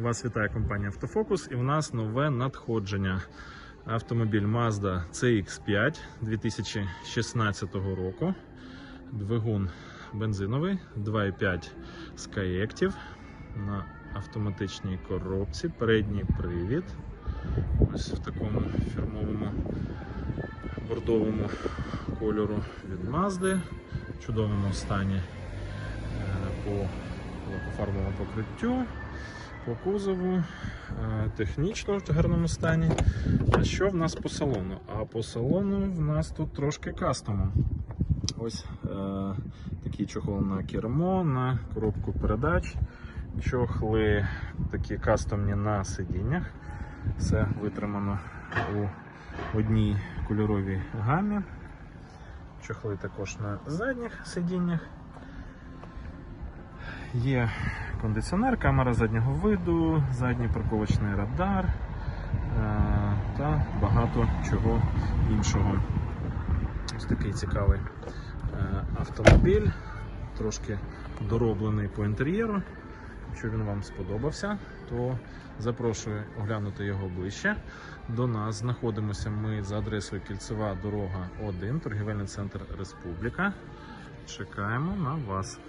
Вас вітає компанія Автофокус і в нас нове надходження. Автомобіль Mazda CX5 2016 року. Двигун бензиновий 2,5 Skyactiv на автоматичній коробці. Передній привід. Ось в такому фірмовому бордовому кольору від Mazda. В чудовому стані е, по лакофарбовому покриттю, по кузову, е, технічно в гарному стані. А що в нас по салону? А по салону в нас тут трошки кастому. Ось е, такий чохол на кермо, на коробку передач, чохли такі кастомні на сидіннях. Все витримано у одній кольоровій гамі. Чохли також на задніх сидіннях. Є кондиціонер, камера заднього виду, задній парковочний радар е, та багато чого іншого. Ось такий цікавий е, автомобіль, трошки дороблений по інтер'єру. Якщо він вам сподобався, то запрошую оглянути його ближче. До нас знаходимося ми за адресою Кільцева дорога 1, торгівельний центр Республіка. Чекаємо на вас.